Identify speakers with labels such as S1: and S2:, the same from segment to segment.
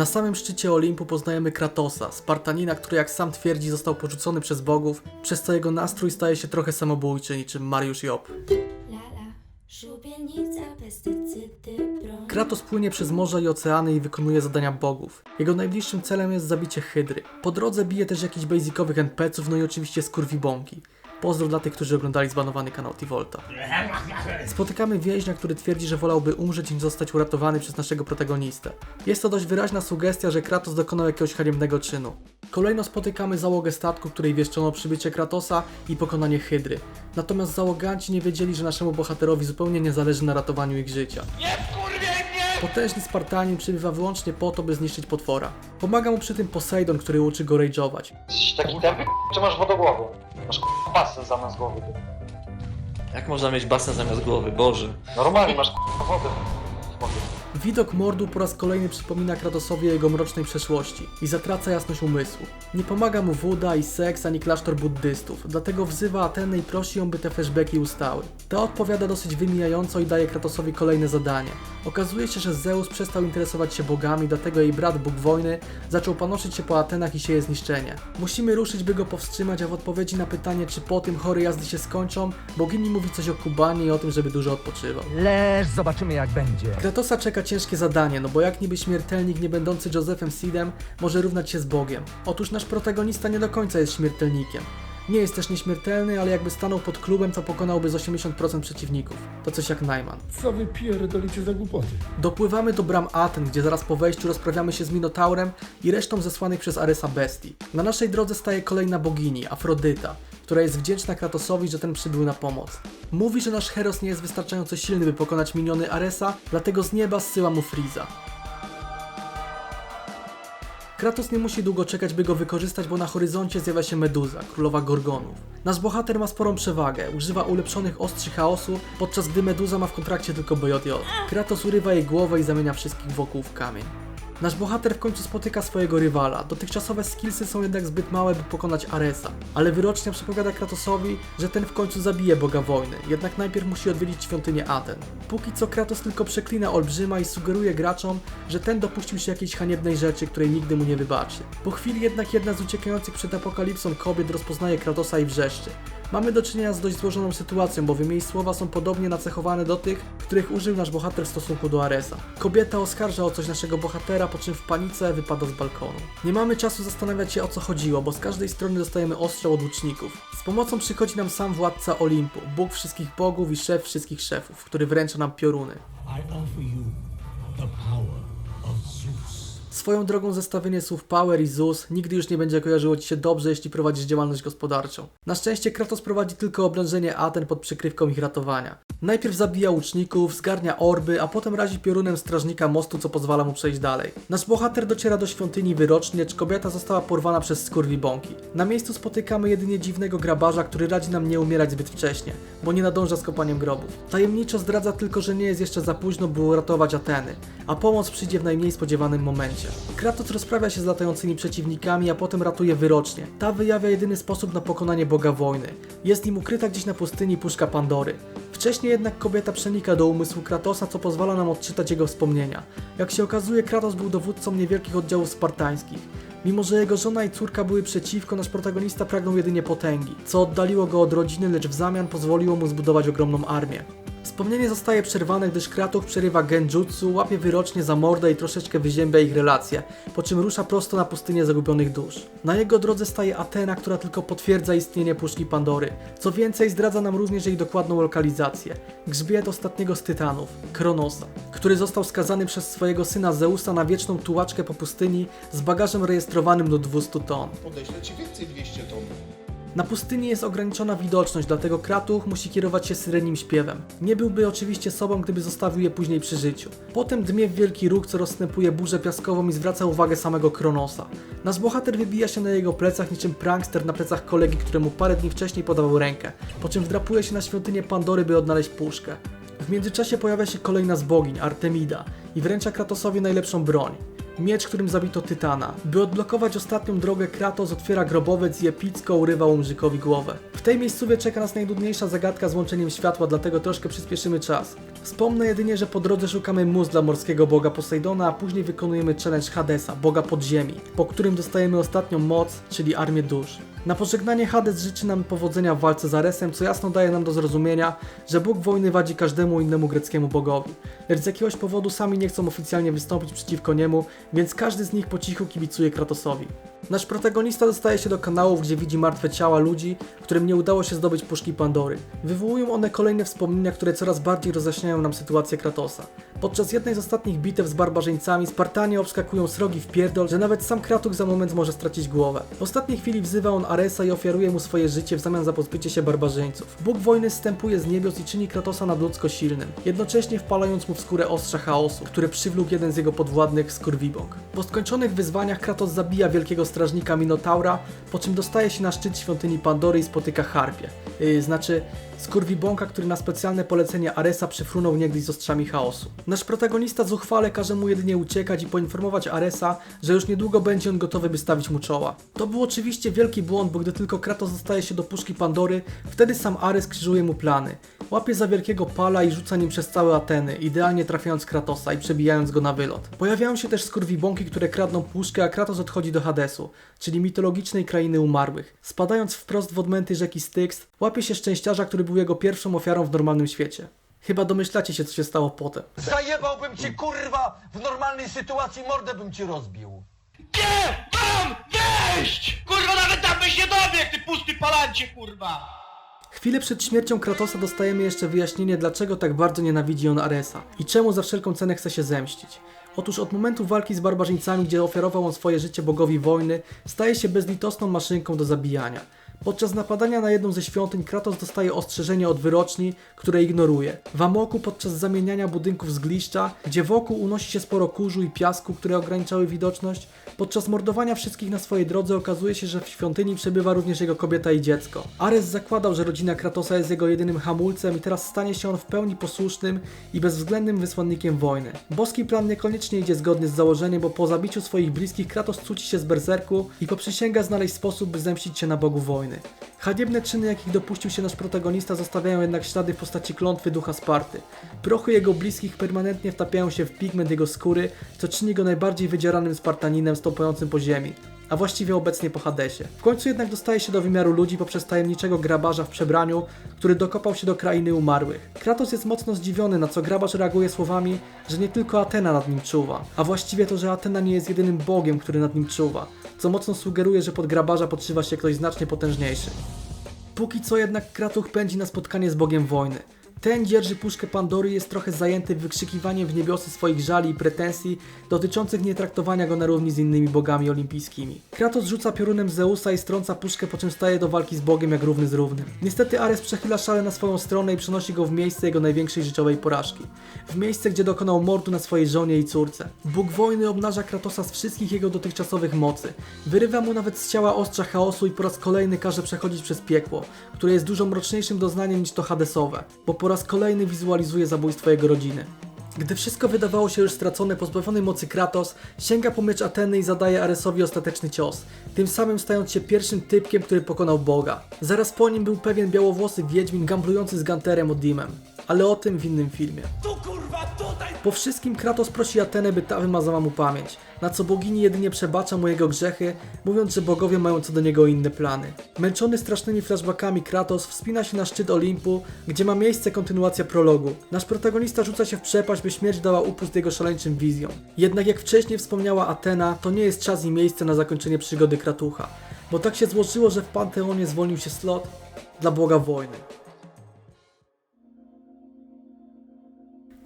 S1: Na samym szczycie Olimpu poznajemy Kratosa, Spartanina, który jak sam twierdzi został porzucony przez bogów, przez co jego nastrój staje się trochę samobójczy, niczym Mariusz Job. Kratos płynie przez morze i oceany i wykonuje zadania bogów. Jego najbliższym celem jest zabicie Hydry. Po drodze bije też jakichś basicowych NPC-ów, no i oczywiście skurwibąki. Pozdro dla tych, którzy oglądali zbanowany kanał T-Volta. Spotykamy więźnia, który twierdzi, że wolałby umrzeć niż zostać uratowany przez naszego protagonistę. Jest to dość wyraźna sugestia, że Kratos dokonał jakiegoś haniebnego czynu. Kolejno spotykamy załogę statku, której wieszczono przybycie Kratosa i pokonanie Hydry. Natomiast załoganci nie wiedzieli, że naszemu bohaterowi zupełnie nie zależy na ratowaniu ich życia. Potężny Spartanin przybywa wyłącznie po to, by zniszczyć potwora. Pomaga mu przy tym Poseidon, który uczy go rage'ować.
S2: Jesteś taki tępy, czy masz wodogłowę? Masz k***a, pasę zamiast głowy. ty.
S3: Jak można mieć basen zamiast głowy? Boże.
S2: Normalnie masz k***a, wodę.
S1: Widok mordu po raz kolejny przypomina Kratosowi o jego mrocznej przeszłości i zatraca jasność umysłu. Nie pomaga mu woda i seks ani klasztor buddystów, dlatego wzywa Atenę i prosi ją, by te flashbacki ustały. Ta odpowiada dosyć wymijająco i daje Kratosowi kolejne zadanie. Okazuje się, że Zeus przestał interesować się bogami, dlatego jej brat, bóg wojny, zaczął panoszyć się po Atenach i sieje zniszczenie. Musimy ruszyć, by go powstrzymać, a w odpowiedzi na pytanie, czy po tym chore jazdy się skończą, bogini mówi coś o Kubanie i o tym, żeby dużo odpoczywał.
S4: Leż, zobaczymy jak będzie.
S1: Kratosa czeka ciężkie zadanie, no bo jak niby śmiertelnik nie będący Josephem Seedem może równać się z Bogiem? Otóż nasz protagonista nie do końca jest śmiertelnikiem. Nie jest też nieśmiertelny, ale jakby stanął pod klubem, to pokonałby z 80% przeciwników. To coś jak Najman.
S5: Co wy pierdolicie za głupoty?
S1: Dopływamy do bram Aten, gdzie zaraz po wejściu rozprawiamy się z Minotaurem i resztą zesłanych przez Aresa bestii. Na naszej drodze staje kolejna bogini, Afrodyta, która jest wdzięczna Kratosowi, że ten przybył na pomoc. Mówi, że nasz Heros nie jest wystarczająco silny, by pokonać miniony Aresa, dlatego z nieba zsyła mu Friza. Kratos nie musi długo czekać, by go wykorzystać, bo na horyzoncie zjawia się Meduza, królowa Gorgonów. Nasz bohater ma sporą przewagę, używa ulepszonych ostrzy chaosu, podczas gdy Meduza ma w kontrakcie tylko BJJ. Kratos urywa jej głowę i zamienia wszystkich wokół w kamień. Nasz bohater w końcu spotyka swojego rywala. Dotychczasowe skillsy są jednak zbyt małe, by pokonać Aresa. Ale wyrocznia przepowiada Kratosowi, że ten w końcu zabije boga wojny. Jednak najpierw musi odwiedzić świątynię Aten. Póki co Kratos tylko przeklina olbrzyma i sugeruje graczom, że ten dopuścił się jakiejś haniebnej rzeczy, której nigdy mu nie wybaczy. Po chwili jednak jedna z uciekających przed apokalipsą kobiet rozpoznaje Kratosa i wrzeszczy. Mamy do czynienia z dość złożoną sytuacją, bowiem jej słowa są podobnie nacechowane do tych, których użył nasz bohater w stosunku do Aresa. Kobieta oskarża o coś naszego bohatera, po czym w panice wypada z balkonu. Nie mamy czasu zastanawiać się o co chodziło, bo z każdej strony dostajemy ostrzał od łuczników. Z pomocą przychodzi nam sam władca Olimpu, Bóg wszystkich bogów i szef wszystkich szefów, który wręcza nam pioruny.
S5: I offer you the power.
S1: Swoją drogą zestawienie słów Power i Zeus nigdy już nie będzie kojarzyło Ci się dobrze, jeśli prowadzisz działalność gospodarczą. Na szczęście Kratos prowadzi tylko oblężenie Aten pod przykrywką ich ratowania. Najpierw zabija łuczników, zgarnia orby, a potem razi piorunem strażnika mostu, co pozwala mu przejść dalej. Nasz bohater dociera do świątyni wyrocznie, lecz kobieta została porwana przez skurwibąki. Na miejscu spotykamy jedynie dziwnego grabarza, który radzi nam nie umierać zbyt wcześnie, bo nie nadąża z kopaniem grobów. Tajemniczo zdradza tylko, że nie jest jeszcze za późno, by uratować Ateny, a pomoc przyjdzie w najmniej spodziewanym momencie. Kratos rozprawia się z latającymi przeciwnikami, a potem ratuje wyrocznie. Ta wyjawia jedyny sposób na pokonanie boga wojny. Jest nim ukryta gdzieś na pustyni puszka Pandory. Wcześniej jednak kobieta przenika do umysłu Kratosa, co pozwala nam odczytać jego wspomnienia. Jak się okazuje, Kratos był dowódcą niewielkich oddziałów spartańskich. Mimo, że jego żona i córka były przeciwko, nasz protagonista pragnął jedynie potęgi, co oddaliło go od rodziny, lecz w zamian pozwoliło mu zbudować ogromną armię. Wspomnienie zostaje przerwane, gdyż Kratos przerywa genjutsu, łapie wyrocznie za mordę i troszeczkę wyziębia ich relacje, po czym rusza prosto na pustynię zagubionych dusz. Na jego drodze staje Atena, która tylko potwierdza istnienie puszki Pandory. Co więcej, zdradza nam również jej dokładną lokalizację. Grzbiet ostatniego z tytanów, Kronosa, który został skazany przez swojego syna Zeusa na wieczną tułaczkę po pustyni z bagażem rejestrowanym do 200 ton.
S6: Podeślę ci więcej 200 ton.
S1: Na pustyni jest ograniczona widoczność, dlatego Kratuch musi kierować się syrenim śpiewem. Nie byłby oczywiście sobą, gdyby zostawił je później przy życiu. Potem dmie w wielki róg, co rozstępuje burzę piaskową i zwraca uwagę samego Kronosa. Nasz bohater wybija się na jego plecach niczym prankster na plecach kolegi, któremu parę dni wcześniej podawał rękę, po czym wdrapuje się na świątynię Pandory, by odnaleźć puszkę. W międzyczasie pojawia się kolejna z bogiń, Artemida, i wręcza Kratosowi najlepszą broń. Miecz, którym zabito Tytana. By odblokować ostatnią drogę, Kratos otwiera grobowiec i epicko urywa Umrzykowi głowę. W tej miejscowie czeka nas najdudniejsza zagadka z łączeniem światła, dlatego troszkę przyspieszymy czas. Wspomnę jedynie, że po drodze szukamy mus dla morskiego boga Posejdona, a później wykonujemy challenge Hadesa, boga podziemi, po którym dostajemy ostatnią moc, czyli armię dusz. Na pożegnanie Hades życzy nam powodzenia w walce z Aresem, co jasno daje nam do zrozumienia, że Bóg wojny wadzi każdemu innemu greckiemu bogowi. Lecz z jakiegoś powodu sami nie chcą oficjalnie wystąpić przeciwko niemu, więc każdy z nich po cichu kibicuje Kratosowi. Nasz protagonista dostaje się do kanałów, gdzie widzi martwe ciała ludzi, którym nie udało się zdobyć puszki Pandory. Wywołują one kolejne wspomnienia, które coraz bardziej rozjaśniają nam sytuację Kratosa. Podczas jednej z ostatnich bitew z barbarzyńcami Spartanie obskakują srogi w pierdol, że nawet sam Kratuk za moment może stracić głowę. W ostatniej chwili wzywa on Aresa i ofiaruje mu swoje życie w zamian za pozbycie się barbarzyńców. Bóg wojny zstępuje z niebios i czyni Kratosa nadludzko silnym, jednocześnie wpalając mu w skórę ostrza chaosu, które przywlókł jeden z jego podwładnych, Skurwibąk. Po skończonych wyzwaniach Kratos zabija wielkiego strażnika Minotaura, po czym dostaje się na szczyt świątyni Pandory i spotyka Harpię. Yy, znaczy Skurwibąka, który na specjalne polecenie Aresa przyfrunął niegdyś z ostrzami chaosu. Nasz protagonista zuchwale każe mu jedynie uciekać i poinformować Aresa, że już niedługo będzie on gotowy, by stawić mu czoła. To był oczywiście wielki błąd, bo gdy tylko Kratos dostaje się do puszki Pandory, wtedy sam Ares krzyżuje mu plany. Łapie za wielkiego pala i rzuca nim przez całe Ateny, idealnie trafiając Kratosa i przebijając go na wylot. Pojawiają się też skurwibąki, które kradną puszkę, a Kratos odchodzi do Hadesu, czyli mitologicznej krainy umarłych. Spadając wprost w odmęty rzeki Styx, łapie się szczęściarza, który był jego pierwszą ofiarą w normalnym świecie. Chyba domyślacie się, co się stało potem.
S7: Zajebałbym cię kurwa! W normalnej sytuacji mordę bym ci rozbił.
S8: Nie! Mam wejść! Kurwa, nawet tam byś nie dobiegł, ty pusty palancie, kurwa!
S1: Chwilę przed śmiercią Kratosa dostajemy jeszcze wyjaśnienie, dlaczego tak bardzo nienawidzi on Aresa i czemu za wszelką cenę chce się zemścić. Otóż od momentu walki z barbarzyńcami, gdzie ofiarował on swoje życie bogowi wojny, staje się bezlitosną maszynką do zabijania. Podczas napadania na jedną ze świątyń Kratos dostaje ostrzeżenie od wyroczni, które ignoruje. W Amoku podczas zamieniania budynków z gliszcza, gdzie wokół unosi się sporo kurzu i piasku, które ograniczały widoczność, podczas mordowania wszystkich na swojej drodze okazuje się, że w świątyni przebywa również jego kobieta i dziecko. Ares zakładał, że rodzina Kratosa jest jego jedynym hamulcem i teraz stanie się on w pełni posłusznym i bezwzględnym wysłannikiem wojny. Boski plan niekoniecznie idzie zgodnie z założeniem, bo po zabiciu swoich bliskich Kratos cuci się z berserku i poprzysięga znaleźć sposób, by zemścić się na bogu wojny. Haniebne czyny, jakich dopuścił się nasz protagonista, zostawiają jednak ślady w postaci klątwy ducha Sparty. Prochy jego bliskich permanentnie wtapiają się w pigment jego skóry, co czyni go najbardziej wydzieranym Spartaninem stąpającym po ziemi a właściwie obecnie po Hadesie. W końcu jednak dostaje się do wymiaru ludzi poprzez tajemniczego grabarza w przebraniu, który dokopał się do krainy umarłych. Kratos jest mocno zdziwiony, na co grabarz reaguje słowami, że nie tylko Atena nad nim czuwa, a właściwie to, że Atena nie jest jedynym bogiem, który nad nim czuwa, co mocno sugeruje, że pod grabarza podszywa się ktoś znacznie potężniejszy. Póki co jednak Kratuch pędzi na spotkanie z Bogiem Wojny. Ten dzierży puszkę Pandory jest trochę zajęty wykrzykiwaniem w niebiosy swoich żali i pretensji dotyczących nietraktowania go na równi z innymi bogami olimpijskimi. Kratos rzuca piorunem Zeusa i strąca puszkę, po czym staje do walki z Bogiem jak równy z równym. Niestety Ares przechyla szale na swoją stronę i przenosi go w miejsce jego największej życiowej porażki. W miejsce, gdzie dokonał mordu na swojej żonie i córce. Bóg wojny obnaża Kratosa z wszystkich jego dotychczasowych mocy. Wyrywa mu nawet z ciała ostrza chaosu i po raz kolejny każe przechodzić przez piekło, które jest dużo mroczniejszym doznaniem niż to Hadesowe, bo po raz kolejny wizualizuje zabójstwo jego rodziny. Gdy wszystko wydawało się już stracone, pozbawiony mocy Kratos sięga po miecz Ateny i zadaje Aresowi ostateczny cios, tym samym stając się pierwszym typkiem, który pokonał Boga. Zaraz po nim był pewien białowłosy wiedźmin gamblujący z Ganterem Odimem, ale o tym w innym filmie. Po wszystkim Kratos prosi Atenę, by ta wymazała mu pamięć, na co bogini jedynie przebacza mu jego grzechy, mówiąc, że bogowie mają co do niego inne plany. Męczony strasznymi flashbackami Kratos wspina się na szczyt Olimpu, gdzie ma miejsce kontynuacja prologu. Nasz protagonista rzuca się w przepaść, by śmierć dała upust jego szaleńczym wizjom. Jednak jak wcześniej wspomniała Atena, to nie jest czas i miejsce na zakończenie przygody Kratucha, bo tak się złożyło, że w Panteonie zwolnił się slot dla Boga Wojny.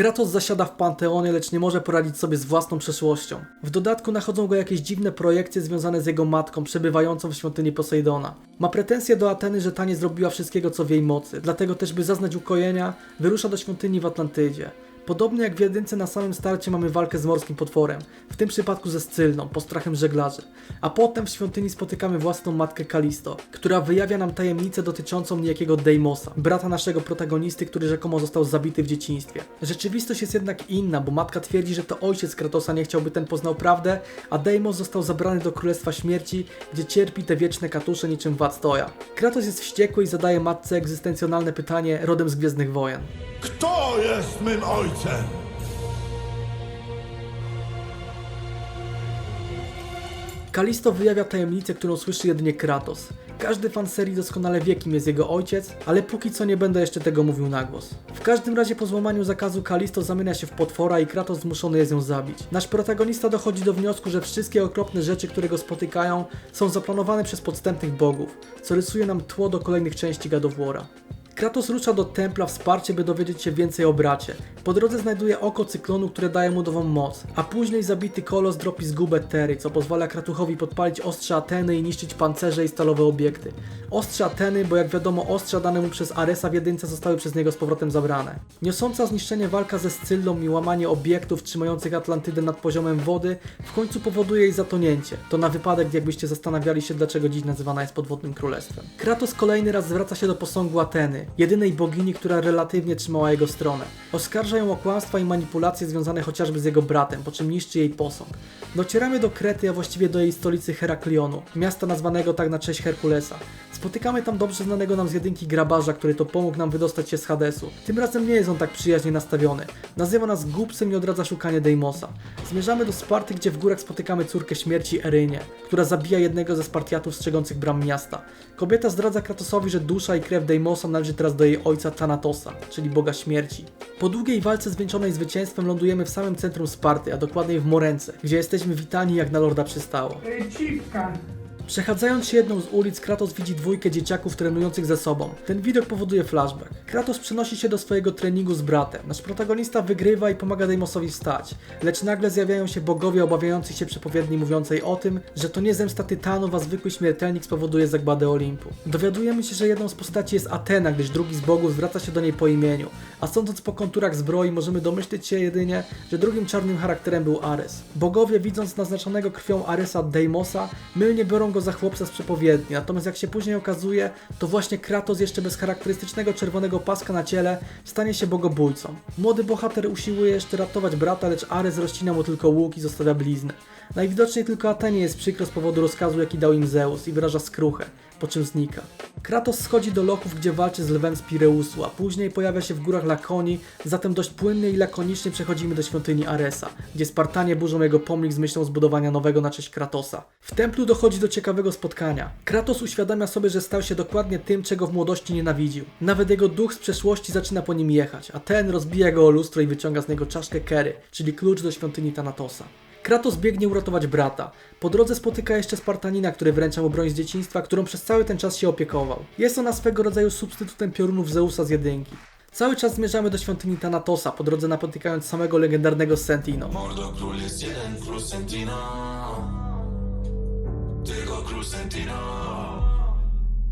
S1: Kratos zasiada w Panteonie, lecz nie może poradzić sobie z własną przeszłością. W dodatku nachodzą go jakieś dziwne projekcje związane z jego matką, przebywającą w świątyni Posejdona. Ma pretensje do Ateny, że ta nie zrobiła wszystkiego, co w jej mocy, dlatego też, by zaznać ukojenia, wyrusza do świątyni w Atlantydzie. Podobnie jak w jedynce na samym starcie mamy walkę z morskim potworem, w tym przypadku ze Scylną, postrachem żeglarzy, a potem w świątyni spotykamy własną matkę Kalisto, która wyjawia nam tajemnicę dotyczącą niejakiego Deimosa, brata naszego protagonisty, który rzekomo został zabity w dzieciństwie. Rzeczywistość jest jednak inna, bo matka twierdzi, że to ojciec Kratosa nie chciał, by ten poznał prawdę, a Deimos został zabrany do Królestwa Śmierci, gdzie cierpi te wieczne katusze niczym Wadstoja. Kratos jest wściekły i zadaje matce egzystencjonalne pytanie rodem z Gwiezdnych Wojen.
S5: Kto jest mym ojcem?
S1: Kalisto wyjawia tajemnicę, którą słyszy jedynie Kratos. Każdy fan serii doskonale wie, kim jest jego ojciec, ale póki co nie będę jeszcze tego mówił na głos. W każdym razie po złamaniu zakazu Kalisto zamienia się w potwora i Kratos zmuszony jest ją zabić. Nasz protagonista dochodzi do wniosku, że wszystkie okropne rzeczy, które go spotykają, są zaplanowane przez podstępnych bogów, co rysuje nam tło do kolejnych części War'a. Kratos rusza do templa wsparcie, by dowiedzieć się więcej o bracie. Po drodze znajduje oko cyklonu, które daje mu nową moc, a później zabity kolos dropi zgubę Tery, co pozwala Kratuchowi podpalić ostrze Ateny i niszczyć pancerze i stalowe obiekty. Ostrze Ateny, bo jak wiadomo ostrza dane mu przez Aresa w jedynce zostały przez niego z powrotem zabrane. Niosąca zniszczenie walka ze Scyllą i łamanie obiektów trzymających Atlantydę nad poziomem wody w końcu powoduje jej zatonięcie. To na wypadek, jakbyście zastanawiali się, dlaczego dziś nazywana jest podwodnym królestwem. Kratos kolejny raz zwraca się do posągu Ateny, jedynej bogini, która relatywnie trzymała jego stronę. Oskarża ją o kłamstwa i manipulacje związane chociażby z jego bratem, po czym niszczy jej posąg. Docieramy do Krety, a właściwie do jej stolicy Heraklionu, miasta nazwanego tak na cześć Herkulesa. Spotykamy tam dobrze znanego nam z jedynki grabarza, który to pomógł nam wydostać się z Hadesu. Tym razem nie jest on tak przyjaźnie nastawiony. Nazywa nas głupcem i odradza szukanie Deimosa. Zmierzamy do Sparty, gdzie w górach spotykamy córkę śmierci Erynię, która zabija jednego ze Spartiatów strzegących bram miasta. Kobieta zdradza Kratosowi, że dusza i krew Deimosa należy teraz do jej ojca Thanatosa, czyli boga śmierci. Po długiej walce zwieńczonej zwycięstwem lądujemy w samym centrum Sparty, a dokładniej w Morence, gdzie jesteśmy witani jak na lorda przystało. Przechadzając się jedną z ulic, Kratos widzi dwójkę dzieciaków trenujących ze sobą. Ten widok powoduje flashback. Kratos przenosi się do swojego treningu z bratem. Nasz protagonista wygrywa i pomaga Deimosowi wstać. Lecz nagle zjawiają się bogowie obawiający się przepowiedni mówiącej o tym, że to nie zemsta Tytanów, a zwykły śmiertelnik spowoduje zagładę Olimpu. Dowiadujemy się, że jedną z postaci jest Atena, gdyż drugi z bogów zwraca się do niej po imieniu. A sądząc po konturach zbroi, możemy domyślić się jedynie, że drugim czarnym charakterem był Ares. Bogowie, widząc naznaczonego krwią Aresa Deimosa, mylnie biorą go za chłopca z przepowiedni, natomiast jak się później okazuje, to właśnie Kratos jeszcze bez charakterystycznego czerwonego paska na ciele stanie się bogobójcą. Młody bohater usiłuje jeszcze ratować brata, lecz Ares rozcina mu tylko łuk i zostawia bliznę. Najwidoczniej tylko Atenie jest przykro z powodu rozkazu, jaki dał im Zeus i wyraża skruchę, po czym znika. Kratos schodzi do lochów, gdzie walczy z lwem z Pireusu, a później pojawia się w górach Lakonii, zatem dość płynnie i lakonicznie przechodzimy do świątyni Aresa, gdzie Spartanie burzą jego pomnik z myślą zbudowania nowego na cześć Kratosa. W templu dochodzi do ciekawego spotkania. Kratos uświadamia sobie, że stał się dokładnie tym, czego w młodości nienawidził. Nawet jego duch z przeszłości zaczyna po nim jechać, a ten rozbija go o lustro i wyciąga z niego czaszkę Kery, czyli klucz do świątyni Thanatosa. Kratos biegnie uratować brata. Po drodze spotyka jeszcze Spartanina, który wręcza mu broń z dzieciństwa, którą przez cały ten czas się opiekował. Jest ona swego rodzaju substytutem piorunów Zeusa z jedynki. Cały czas zmierzamy do świątyni Thanatosa, po drodze napotykając samego legendarnego Sentino.
S9: Mordo król jest jeden, król Sentino Tylko król Sentino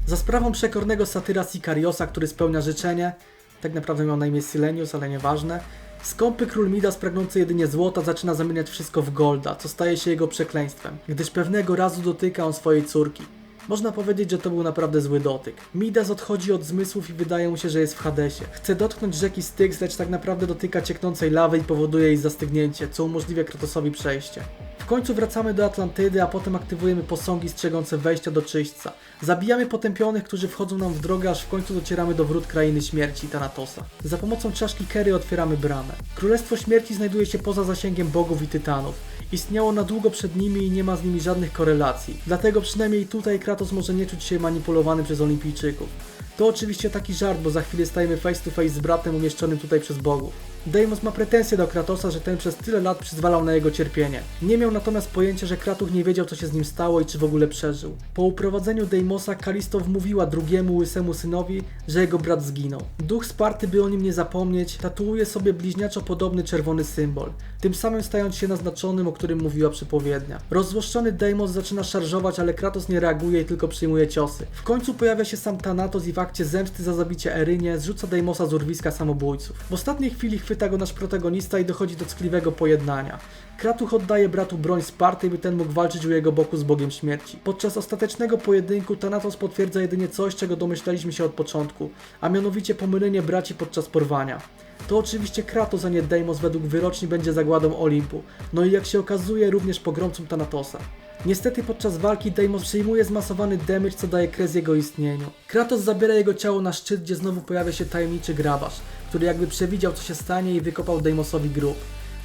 S1: Za sprawą przekornego satyra Sicariosa, który spełnia życzenie, tak naprawdę miał na imię Silenius, ale nieważne, skąpy król Midas pragnący jedynie złota zaczyna zamieniać wszystko w golda, co staje się jego przekleństwem, gdyż pewnego razu dotyka on swojej córki. Można powiedzieć, że to był naprawdę zły dotyk. Midas odchodzi od zmysłów i wydaje mu się, że jest w Hadesie. Chce dotknąć rzeki Styx, lecz tak naprawdę dotyka cieknącej lawy i powoduje jej zastygnięcie, co umożliwia Kratosowi przejście. W końcu wracamy do Atlantydy, a potem aktywujemy posągi strzegące wejścia do czyśćca. Zabijamy potępionych, którzy wchodzą nam w drogę, aż w końcu docieramy do wrót krainy śmierci Thanatosa. Za pomocą czaszki Kery otwieramy bramę. Królestwo śmierci znajduje się poza zasięgiem bogów i tytanów. Istniało na długo przed nimi i nie ma z nimi żadnych korelacji. Dlatego przynajmniej tutaj Kratos może nie czuć się manipulowany przez olimpijczyków. To oczywiście taki żart, bo za chwilę stajemy face to face z bratem umieszczonym tutaj przez bogów. Deimos ma pretensje do Kratosa, że ten przez tyle lat przyzwalał na jego cierpienie. Nie miał natomiast pojęcia, że Kratuch nie wiedział co się z nim stało i czy w ogóle przeżył. Po uprowadzeniu Deimosa Kalisto wmówiła drugiemu łysemu synowi, że jego brat zginął. Duch Sparty, by o nim nie zapomnieć, tatuuje sobie bliźniaczo podobny czerwony symbol, tym samym stając się naznaczonym, o którym mówiła przepowiednia. Rozzłoszczony Deimos zaczyna szarżować, ale Kratos nie reaguje i tylko przyjmuje ciosy. W końcu pojawia się sam Thanatos i w akcie zemsty za zabicie Erynie zrzuca Deimosa z urwiska samobójców. W ostatniej chwili chwyta pyta go nasz protagonista i dochodzi do ckliwego pojednania. Kratuch oddaje bratu broń Sparty, by ten mógł walczyć u jego boku z Bogiem Śmierci. Podczas ostatecznego pojedynku Thanatos potwierdza jedynie coś, czego domyślaliśmy się od początku, a mianowicie pomylenie braci podczas porwania. To oczywiście Kratos, a nie Deimos według wyroczni będzie zagładą Olimpu, no i jak się okazuje również pogromcą Thanatosa. Niestety podczas walki Deimos przyjmuje zmasowany damage, co daje kres jego istnieniu. Kratos zabiera jego ciało na szczyt, gdzie znowu pojawia się tajemniczy grabarz, który jakby przewidział co się stanie i wykopał Deimosowi grób.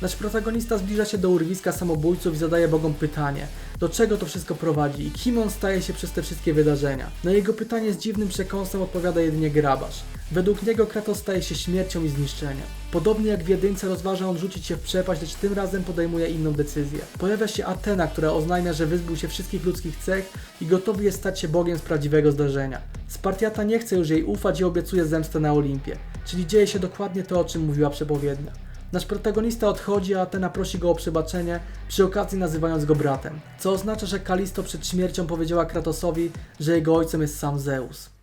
S1: Nasz protagonista zbliża się do urwiska samobójców i zadaje Bogom pytanie, do czego to wszystko prowadzi i kim on staje się przez te wszystkie wydarzenia. Na jego pytanie z dziwnym przekąsem odpowiada jedynie grabarz. Według niego Kratos staje się śmiercią i zniszczeniem. Podobnie jak w jedynce rozważa on rzucić się w przepaść, lecz tym razem podejmuje inną decyzję. Pojawia się Atena, która oznajmia, że wyzbył się wszystkich ludzkich cech i gotowy jest stać się Bogiem z prawdziwego zdarzenia. Spartiata nie chce już jej ufać i obiecuje zemstę na Olimpie, czyli dzieje się dokładnie to, o czym mówiła przepowiednia. Nasz protagonista odchodzi, a Atena prosi go o przebaczenie, przy okazji nazywając go bratem. Co oznacza, że Kalisto przed śmiercią powiedziała Kratosowi, że jego ojcem jest sam Zeus.